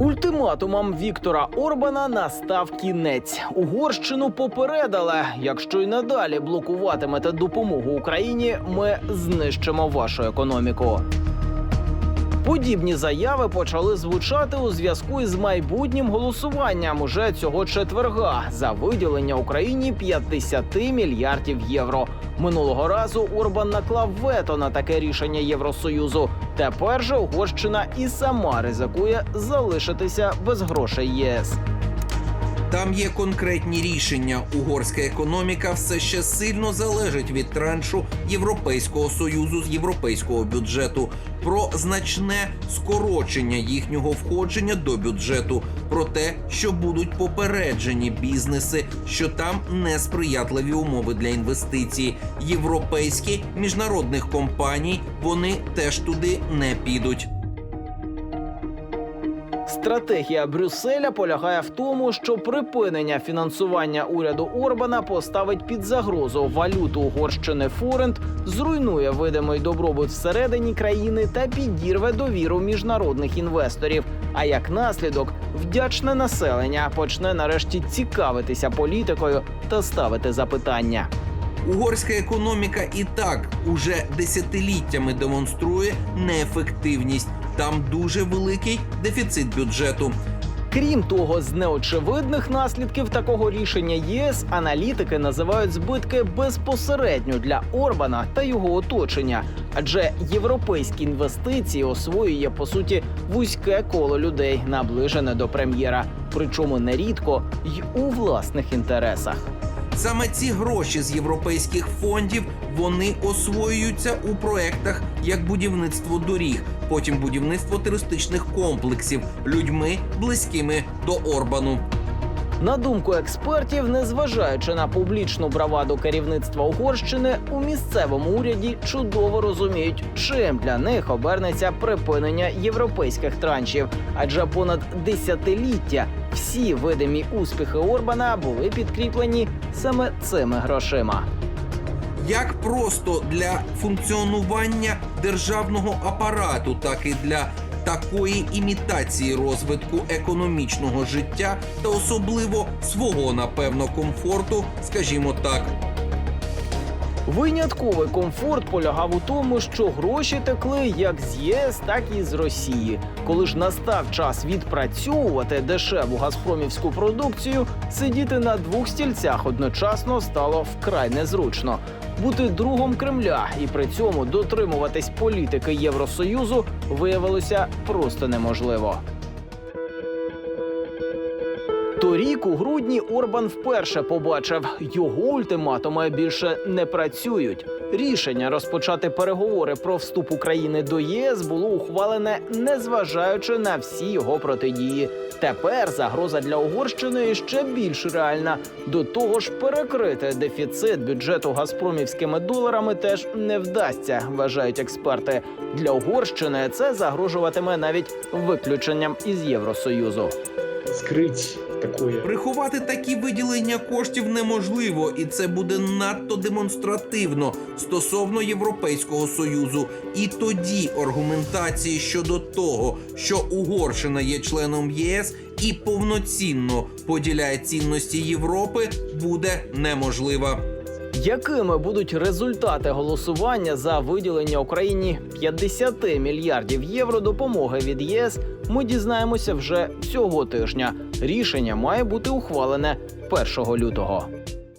Ультиматумам Віктора Орбана настав кінець. Угорщину попередили. Якщо й надалі блокуватимете допомогу Україні, ми знищимо вашу економіку. Подібні заяви почали звучати у зв'язку із майбутнім голосуванням уже цього четверга за виділення Україні 50 мільярдів євро. Минулого разу Орбан наклав вето на таке рішення Євросоюзу. Тепер же Угорщина і сама ризикує залишитися без грошей ЄС. Там є конкретні рішення. Угорська економіка все ще сильно залежить від траншу Європейського союзу з європейського бюджету, про значне скорочення їхнього входження до бюджету, про те, що будуть попереджені бізнеси, що там несприятливі умови для інвестицій. Європейські міжнародних компаній вони теж туди не підуть. Стратегія Брюсселя полягає в тому, що припинення фінансування уряду Орбана поставить під загрозу валюту Угорщини форент, зруйнує видимий добробут всередині країни та підірве довіру міжнародних інвесторів. А як наслідок, вдячне населення почне нарешті цікавитися політикою та ставити запитання. Угорська економіка і так уже десятиліттями демонструє неефективність. Там дуже великий дефіцит бюджету. Крім того, з неочевидних наслідків такого рішення ЄС аналітики називають збитки безпосередньо для Орбана та його оточення, адже європейські інвестиції освоює по суті вузьке коло людей, наближене до прем'єра, причому нерідко й у власних інтересах. Саме ці гроші з європейських фондів вони освоюються у проектах як будівництво доріг, потім будівництво туристичних комплексів людьми близькими до Орбану. На думку експертів, незважаючи на публічну браваду керівництва Угорщини, у місцевому уряді чудово розуміють, чим для них обернеться припинення європейських траншів, адже понад десятиліття всі видимі успіхи Орбана були підкріплені саме цими грошима. як просто для функціонування державного апарату, так і для такої імітації розвитку економічного життя та особливо свого напевно комфорту, скажімо так. Винятковий комфорт полягав у тому, що гроші текли як з ЄС, так і з Росії. Коли ж настав час відпрацьовувати дешеву газпромівську продукцію, сидіти на двох стільцях одночасно стало вкрай незручно. Бути другом Кремля і при цьому дотримуватись політики Євросоюзу виявилося просто неможливо. Торік у грудні Орбан вперше побачив, його ультиматуми більше не працюють. Рішення розпочати переговори про вступ України до ЄС було ухвалене, незважаючи на всі його протидії. Тепер загроза для Угорщини ще більш реальна. До того ж, перекрити дефіцит бюджету газпромівськими доларами теж не вдасться, вважають експерти. Для Угорщини це загрожуватиме навіть виключенням із Євросоюзу. Скрыть такое. Приховати такі виділення коштів неможливо, і це буде надто демонстративно стосовно Європейського союзу. І тоді аргументації щодо того, що Угорщина є членом ЄС і повноцінно поділяє цінності Європи, буде неможлива. Якими будуть результати голосування за виділення Україні 50 мільярдів євро допомоги від ЄС? Ми дізнаємося вже цього тижня. Рішення має бути ухвалене 1 лютого.